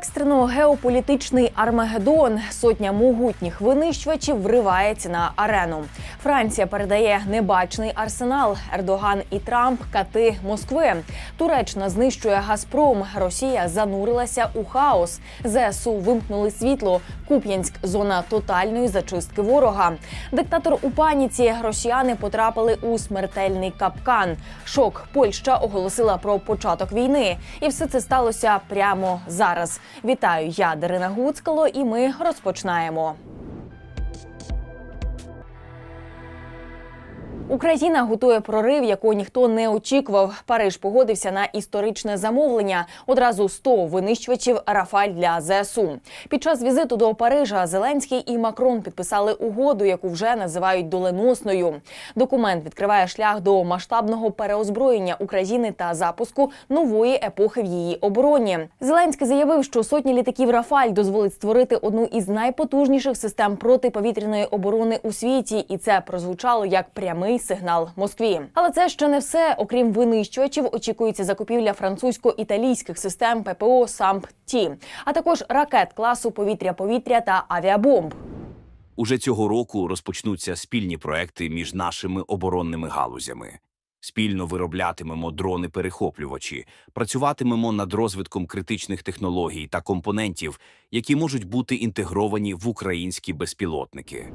Екстрено геополітичний Армагеддон. Сотня могутніх винищувачів вривається на арену. Франція передає небачний арсенал. Ердоган і Трамп кати Москви. Туреччина знищує Газпром. Росія занурилася у хаос. ЗСУ вимкнули світло. Куп'янськ зона тотальної зачистки ворога. Диктатор у паніці. Росіяни потрапили у смертельний капкан. Шок. Польща оголосила про початок війни, і все це сталося прямо зараз. Вітаю, я Дарина Гуцкало, і ми розпочинаємо. Україна готує прорив, якого ніхто не очікував. Париж погодився на історичне замовлення. Одразу 100 винищувачів Рафаль для ЗСУ. Під час візиту до Парижа Зеленський і Макрон підписали угоду, яку вже називають доленосною. Документ відкриває шлях до масштабного переозброєння України та запуску нової епохи в її обороні. Зеленський заявив, що сотні літаків Рафаль дозволить створити одну із найпотужніших систем протиповітряної оборони у світі, і це прозвучало як прямий сигнал Москві. Але це ще не все. Окрім винищувачів, очікується закупівля французько-італійських систем ППО САМП-Ті, а також ракет класу повітря-повітря та авіабомб. Уже цього року розпочнуться спільні проекти між нашими оборонними галузями. Спільно вироблятимемо дрони-перехоплювачі, працюватимемо над розвитком критичних технологій та компонентів, які можуть бути інтегровані в українські безпілотники.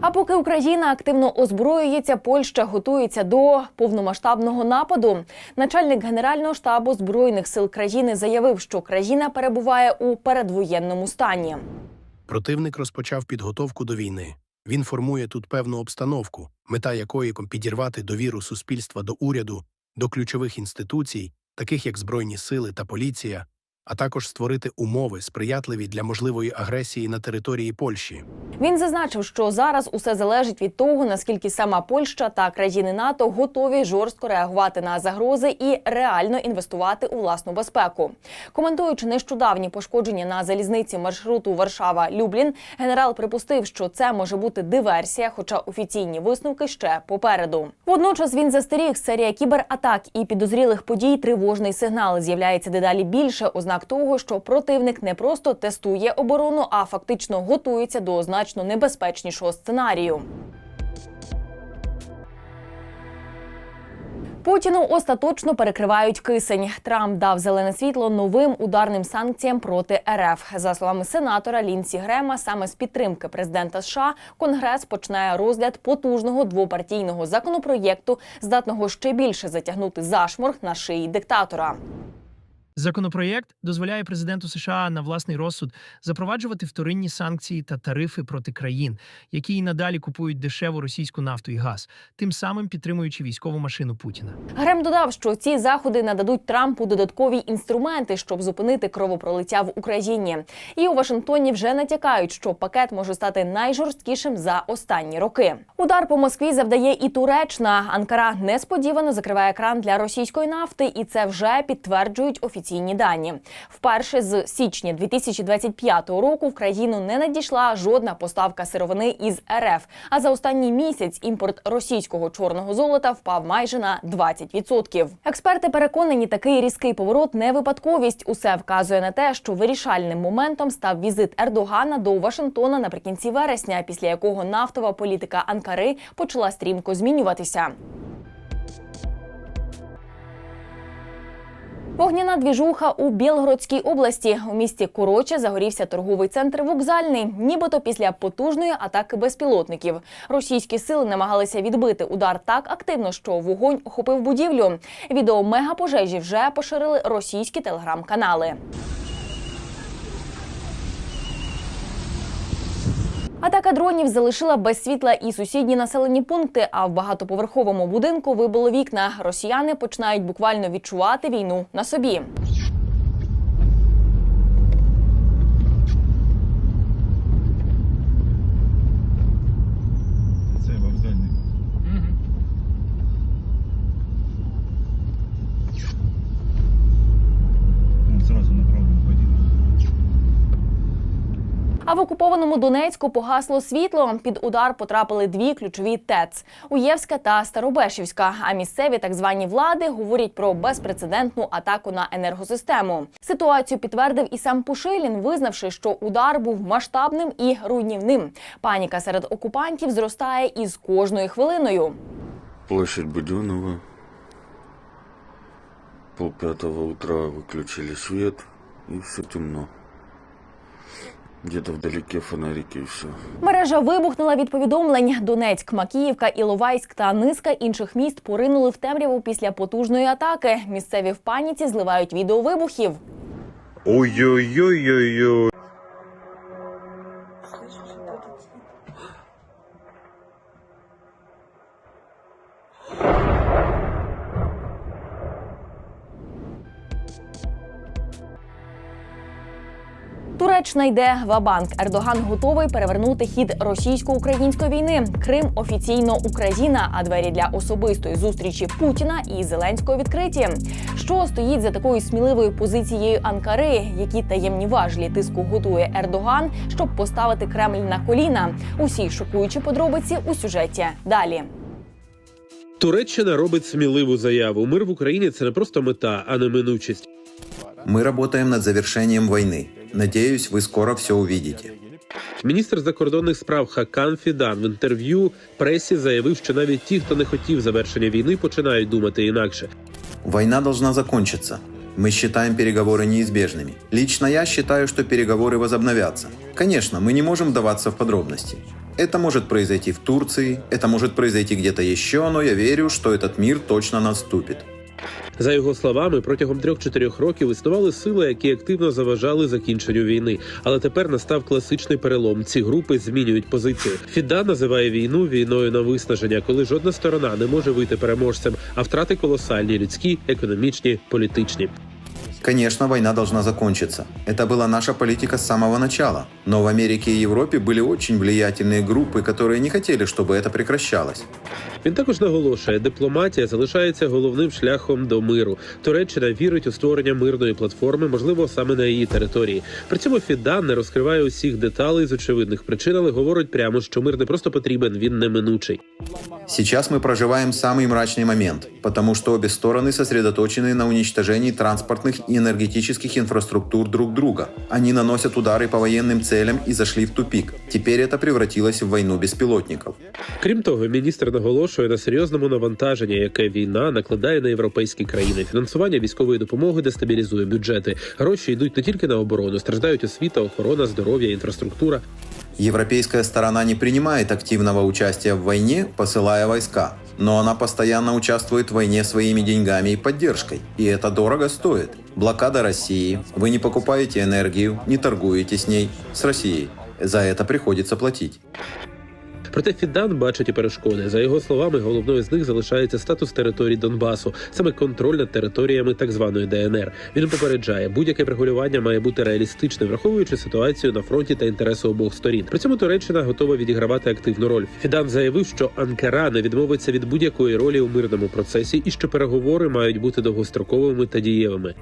А поки Україна активно озброюється, Польща готується до повномасштабного нападу. Начальник генерального штабу збройних сил країни заявив, що країна перебуває у передвоєнному стані. Противник розпочав підготовку до війни. Він формує тут певну обстановку, мета якої підірвати довіру суспільства до уряду, до ключових інституцій, таких як Збройні сили та поліція, а також створити умови, сприятливі для можливої агресії на території Польщі. Він зазначив, що зараз усе залежить від того, наскільки сама Польща та країни НАТО готові жорстко реагувати на загрози і реально інвестувати у власну безпеку. Коментуючи нещодавні пошкодження на залізниці маршруту Варшава-Люблін, генерал припустив, що це може бути диверсія, хоча офіційні висновки ще попереду. Водночас він застеріг серія кібератак і підозрілих подій. Тривожний сигнал з'являється дедалі більше ознак того, що противник не просто тестує оборону, а фактично готується до значно небезпечнішого сценарію. Путіну остаточно перекривають кисень. Трамп дав зелене світло новим ударним санкціям проти РФ. За словами сенатора Лінсі Грема, саме з підтримки президента США Конгрес починає розгляд потужного двопартійного законопроєкту, здатного ще більше затягнути зашморг на шиї диктатора. Законопроєкт дозволяє президенту США на власний розсуд запроваджувати вторинні санкції та тарифи проти країн, які й надалі купують дешеву російську нафту і газ, тим самим підтримуючи військову машину Путіна. Грем додав, що ці заходи нададуть Трампу додаткові інструменти, щоб зупинити кровопролиття в Україні. І у Вашингтоні вже натякають, що пакет може стати найжорсткішим за останні роки. Удар по Москві завдає і Туреччина. Анкара несподівано закриває кран для російської нафти, і це вже підтверджують офіційні дані. Вперше з січня 2025 року в країну не надійшла жодна поставка сировини із РФ. А за останній місяць імпорт російського чорного золота впав майже на 20%. Експерти переконані, такий різкий поворот не випадковість. Усе вказує на те, що вирішальним моментом став візит Ердогана до Вашингтона наприкінці вересня, після якого нафтова політика Анкари почала стрімко змінюватися. Вогняна двіжуха у Білгородській області. У місті Короче загорівся торговий центр вокзальний, нібито після потужної атаки безпілотників. Російські сили намагалися відбити удар так активно, що вогонь охопив будівлю. Відео мегапожежі вже поширили російські телеграм-канали. Атака дронів залишила без світла і сусідні населені пункти. А в багатоповерховому будинку вибило вікна. Росіяни починають буквально відчувати війну на собі. Це вокзальний. Ну, сразу направо пойдем. А в окупованому Донецьку погасло світло. Під удар потрапили дві ключові ТЕЦ – Уєвська та Старобешівська. А місцеві так звані влади говорять про безпрецедентну атаку на енергосистему. Ситуацію підтвердив і сам Пушилін, визнавши, що удар був масштабним і руйнівним. Паніка серед окупантів зростає із кожною хвилиною. Площадь Буденова. Пол пятого утра выключили свет, и все темно. Где-то вдалеке фонарики и все. Мережа вибухнула від повідомлень. Донецьк, Макіївка, Іловайськ та низка інших міст поринули в темряву після потужної атаки. Місцеві в паніці зливають відео вибухів. Ой-ой-ой-ой-ой. Туреччина йде ва-банк. Ердоган готовий перевернути хід російсько-української війни. Крим офіційно Україна, а двері для особистої зустрічі Путіна і Зеленського відкриті. Що стоїть за такою сміливою позицією Анкари? Які таємні важлі тиску готує Ердоган, щоб поставити Кремль на коліна? Усі шокуючі подробиці у сюжеті. Далі. Туреччина робить сміливу заяву. Мир в Україні це не просто мета, а неминучість. Мы работаем над завершением войны. Надеюсь, вы скоро все увидите. Міністр закордонних справ Хакан Фідан в інтерв'ю пресі заявив, що навіть ті, хто не хотів завершення війни, починають думати інакше. Война должна закончиться. Мы считаем переговоры неизбежными. Лично я считаю, что переговоры возобновятся. Конечно, мы не можем вдаваться в подробности. Это может произойти в Турции, это может произойти где-то еще, но я верю, что этот мир точно наступит. За його словами, протягом трьох-чотирьох років існували сили, які активно заважали закінченню війни. Але тепер настав класичний перелом. Ці групи змінюють позицію. Фіда називає війну війною на виснаження, коли жодна сторона не може вийти переможцем, а втрати колосальні людські, економічні, політичні. Конечно, война должна закончиться. Это была наша политика с самого начала. Но в Америке и Европе были очень влиятельные группы, которые не хотели, чтобы это прекращалось. Він також наголошує, дипломатія залишається головним шляхом до миру. Туреччина вірить у створення мирної платформи, можливо, саме на її території. При цьому Фідан не розкриває усіх деталей з очевидних причин, але говорить прямо, що мир не просто потрібен, він неминучий. Сейчас мы проживаем самый мрачный момент, потому что обе стороны сосредоточены на уничтожении транспортных и энергетических инфраструктур друг друга. Они наносят удары по военным целям и зашли в тупик. Теперь это превратилось в войну беспилотников. Крім того, міністр наголошує на серйозному навантаженні, яке війна накладає на європейські країни. Фінансування військової допомоги дестабілізує бюджети. Гроші йдуть не тільки на оборону, страждають освіта, охорона, здоров'я, інфраструктура. Европейская сторона не принимает активного участия в войне, посылая войска, но она постоянно участвует в войне своими деньгами и поддержкой, и это дорого стоит. Блокада России, вы не покупаете энергию, не торгуете с ней, с Россией. За это приходится платить. Проте Фідан бачить і перешкоди. За його словами, головною з них залишається статус територій Донбасу, саме контроль над територіями так званої ДНР. Він попереджає, будь-яке врегулювання має бути реалістичним, враховуючи ситуацію на фронті та інтереси обох сторін. При цьому Туреччина готова відігравати активну роль. Фідан заявив, що Анкара не відмовиться від будь-якої ролі у мирному процесі і що переговори мають бути довгостроковими та дієвими.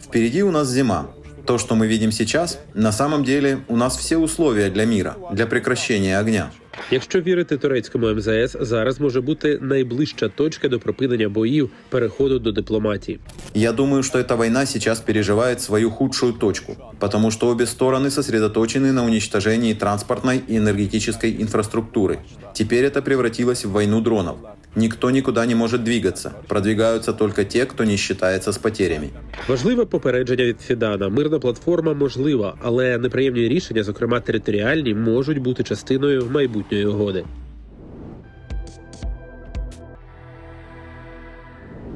Впереди у нас зима. То, что мы видим сейчас, на самом деле у нас все условия для мира, для прекращения огня. Якщо вірити турецькому МЗС, зараз може бути найближча точка до припинення боїв, переходу до дипломатії. Я думаю, что эта война сейчас переживает свою худшую точку, потому что обе стороны сосредоточены на уничтожении транспортной и энергетической инфраструктуры. Теперь это превратилось в войну дронов. Никто никуда не может двигаться. Продвигаются только те, кто не считается с потерями. Важливе попередження від Фідана. Мирна платформа можлива, але неприємні рішення, зокрема територіальні, можуть бути частиною майбутньої угоди.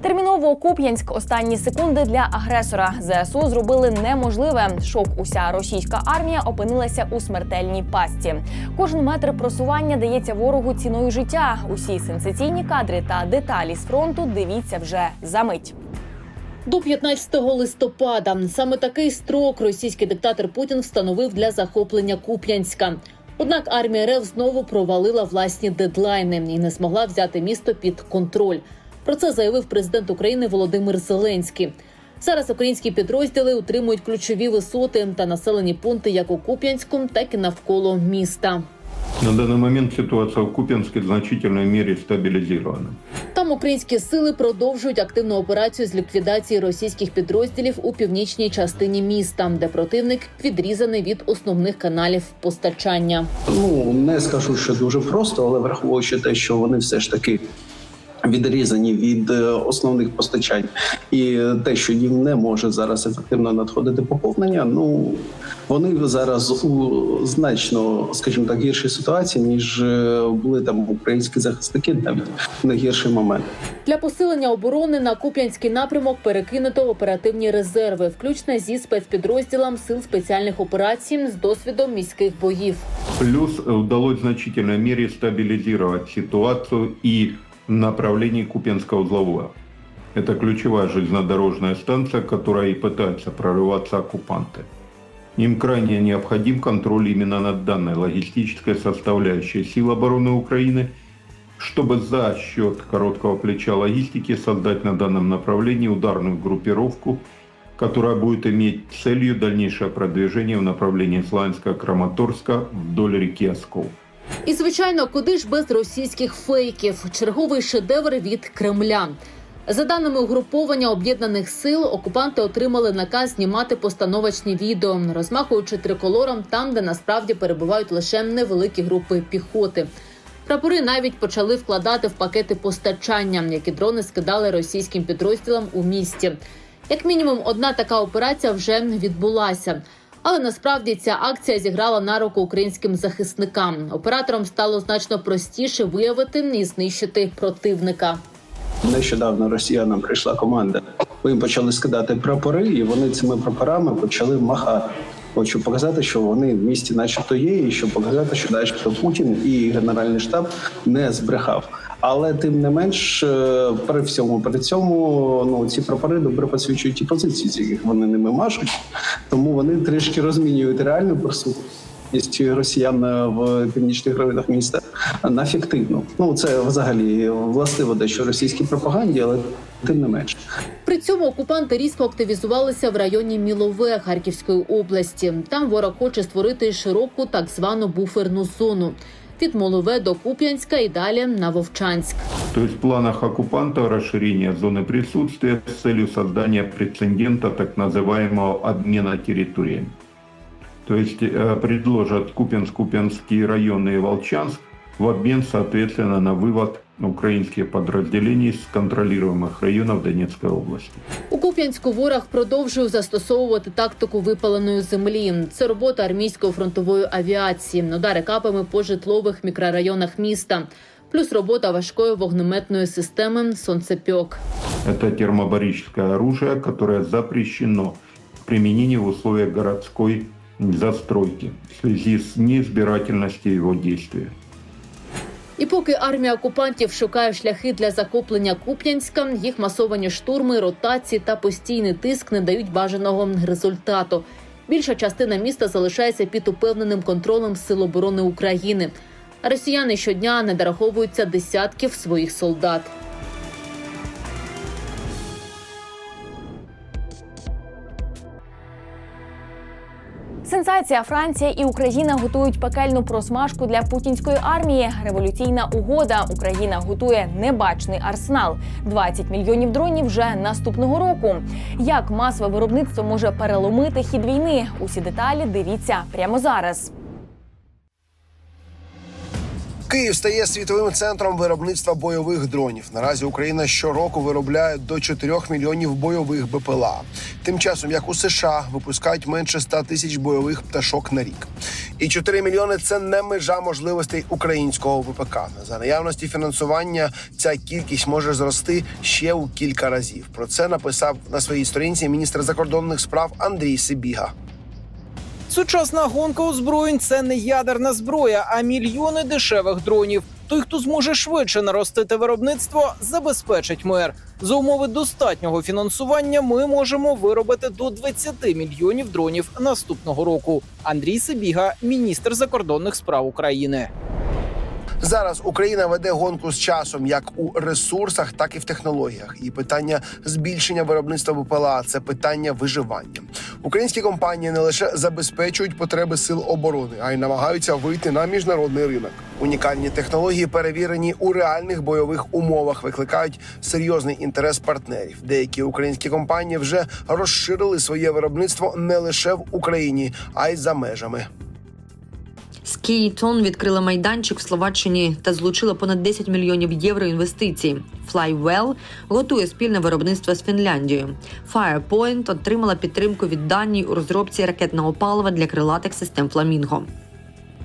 Терміново Куп'янськ останні секунди для агресора. ЗСУ зробили неможливе. Шок уся російська армія опинилася у смертельній пастці. Кожен метр просування дається ворогу ціною життя. Усі сенсаційні кадри та деталі з фронту дивіться вже за мить. До 15 листопада саме такий строк російський диктатор Путін встановив для захоплення Куп'янська. Однак армія РФ знову провалила власні дедлайни і не змогла взяти місто під контроль. Про це заявив президент України Володимир Зеленський. Зараз українські підрозділи утримують ключові висоти та населені пункти як у Куп'янську, так і навколо міста. На данный момент ситуация в Купянске в значительной мере стабилизирована. Там українські сили продовжують активну операцію з ліквідації російських підрозділів у північній частині міста, де противник відрізаний від основних каналів постачання. Ну не скажу, що дуже просто, але враховуючи те, що вони все ж таки. Відрізані від е, основних постачань, і те, що їм не може зараз ефективно надходити поповнення. Ну вони зараз у значно, скажімо так, гіршій ситуації ніж е, були там українські захисники, навіть на гірший момент. Для посилення оборони на Куп'янський напрямок перекинуто оперативні резерви, включно зі спецпідрозділом сил спеціальних операцій з досвідом міських боїв. Плюс э, удалось в значительной мере стабилизировать ситуацию и в направлении Купянского узлового. Это ключевая железнодорожная станция, к которой и пытаются прорываться оккупанты. Им крайне необходим контроль именно над данной логистической составляющей сил обороны Украины, чтобы за счет короткого плеча логистики создать на данном направлении ударную группировку, которая будет иметь целью дальнейшее продвижение в направлении Славянска-Краматорска вдоль реки Оскол. І звичайно, куди ж без російських фейків? Черговий шедевр від Кремля. За даними угруповання об'єднаних сил, окупанти отримали наказ знімати постановочні відео, розмахуючи триколором там, де насправді перебувають лише невеликі групи піхоти. Прапори навіть почали вкладати в пакети постачання, які дрони скидали російським підрозділам у місті. Як мінімум, одна така операція вже відбулася. Але насправді ця акція зіграла на руку українським захисникам. Операторам стало значно простіше виявити і знищити противника. Нещодавно росіянам прийшла команда. Їм почали скидати прапори, і вони цими прапорами почали махати. Хочу показати, що вони в місті, начебто, є, і щоб показати, що начебто Путін і Генеральний штаб не збрехав. Але тим не менш, е, при всьому при цьому ну ці прапори добре посвідчують ті позиції, з яких вони ними машуть. Тому вони трішки розмінюють реальну присутність росіян в північних районах міста на фіктивну. Ну це взагалі властиво дещо російській пропаганді, але тим не менш. При цьому окупанти різко активізувалися в районі Мілове Харківської області. Там ворог хоче створити широку так звану буферну зону від Молове до Куп'янська і далі на Вовчанськ. То есть в планах оккупанта расширение зоны присутствия с целью создания прецедента так называемого обмена территориями. То есть э, предложат Купянск, Купянский район и Волчанск в обмен, соответственно, на вывод украинских подразделений с контролируемых районов Донецкой области. У Куп'янську ворог продовжує застосовувати тактику випаленої землі. Це робота армійської фронтової авіації, удари капами по житлових мікрорайонах міста, плюс робота важкої вогнеметної системи сонцепьок. Это термобарическое оружие, которое запрещено применению в условиях городской застройки в связи с неизбирательностью его действия. І поки армія окупантів шукає шляхи для захоплення Куп'янська, їх масовані штурми, ротації та постійний тиск не дають бажаного результату. Більша частина міста залишається під упевненим контролем Сил оборони України. Росіяни щодня не дораховуються десятків своїх солдат. Сенсація Франція і Україна готують пекельну просмажку для путінської армії. Революційна угода. Україна готує небачний арсенал. 20 мільйонів дронів вже наступного року. Як масове виробництво може переломити хід війни? Усі деталі дивіться прямо зараз. Київ стає світовим центром виробництва бойових дронів. Наразі Україна щороку виробляє до 4 мільйонів бойових БПЛА. Тим часом, як у США, випускають менше 100 тисяч бойових пташок на рік. І 4 мільйони це не межа можливостей українського ВПК. За наявності фінансування ця кількість може зрости ще у кілька разів. Про це написав на своїй сторінці міністр закордонних справ Андрій Сибіга. Сучасна гонка озброєнь це не ядерна зброя, а мільйони дешевих дронів. Той, хто зможе швидше наростити виробництво, забезпечить мир. За умови достатнього фінансування ми можемо виробити до 20 мільйонів дронів наступного року. Андрій Сибіга, міністр закордонних справ України. Зараз Україна веде гонку з часом як у ресурсах, так і в технологіях. І питання збільшення виробництва БПЛА це питання виживання. Українські компанії не лише забезпечують потреби сил оборони, а й намагаються вийти на міжнародний ринок. Унікальні технології, перевірені у реальних бойових умовах, викликають серйозний інтерес партнерів. Деякі українські компанії вже розширили своє виробництво не лише в Україні, а й за межами. Скейтон відкрила майданчик в Словаччині та злучила понад 10 мільйонів євро інвестицій. Flywell готує спільне виробництво з Фінляндією. Firepoint отримала підтримку від Данії у розробці ракетного палива для крилатих систем Фламінго.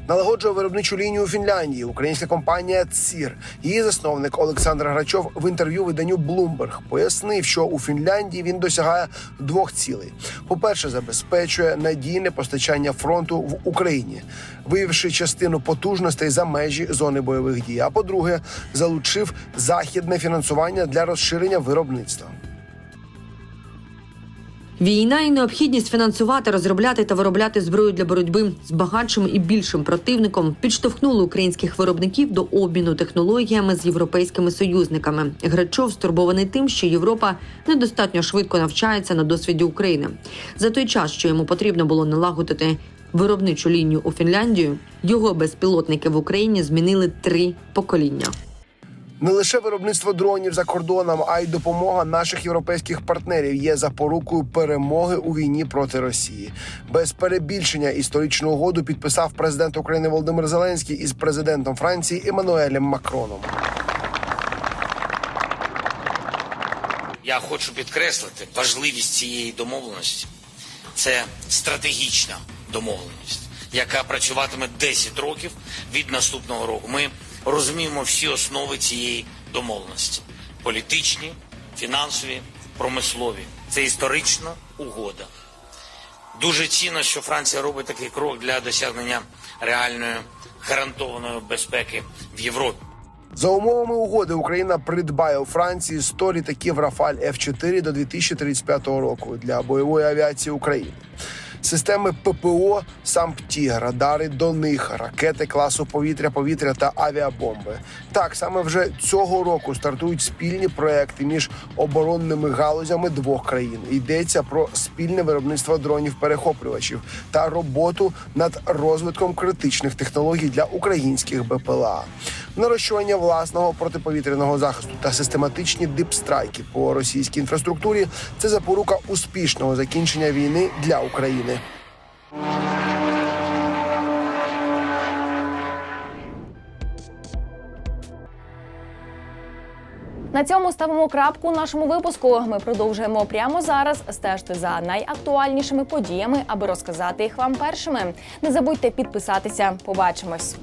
Налагоджує виробничу лінію у Фінляндії українська компанія ЦІР. Її засновник Олександр Грачов в інтерв'ю виданню Bloomberg пояснив, що у Фінляндії він досягає двох цілей: по-перше, забезпечує надійне постачання фронту в Україні, виявивши частину потужностей за межі зони бойових дій. А по-друге, залучив західне фінансування для розширення виробництва. Війна і необхідність фінансувати, розробляти та виробляти зброю для боротьби з багатшим і більшим противником підштовхнули українських виробників до обміну технологіями з європейськими союзниками. Грачов стурбований тим, що Європа недостатньо швидко навчається на досвіді України. За той час, що йому потрібно було налагодити виробничу лінію у Фінляндію, його безпілотники в Україні змінили три покоління. Не лише виробництво дронів за кордоном, а й допомога наших європейських партнерів є запорукою перемоги у війні проти Росії. Без перебільшення історичну угоду підписав президент України Володимир Зеленський із президентом Франції Еммануелем Макроном. Я хочу підкреслити важливість цієї домовленості. Це стратегічна домовленість, яка працюватиме 10 років від наступного року. Ми розуміємо всі основи цієї домовленості: політичні, фінансові, промислові. Це історична угода. Дуже цінно, що Франція робить такий крок для досягнення реальної гарантованої безпеки в Європі. За умовами угоди Україна придбає у Франції 100 літаків Рафаль F4 до 2035 року для бойової авіації України. Системи ППО сам Тігр, радари до них, ракети класу повітря-повітря та авіабомби. Так саме вже цього року стартують спільні проекти між оборонними галузями двох країн. Йдеться про спільне виробництво дронів-перехоплювачів та роботу над розвитком критичних технологій для українських БПЛА. Нарощування власного протиповітряного захисту та систематичні дипстрайки по російській інфраструктурі це запорука успішного закінчення війни для України. На цьому ставимо крапку нашому випуску. Ми продовжуємо прямо зараз стежити за найактуальнішими подіями, аби розказати їх вам першими. Не забудьте підписатися. Побачимось.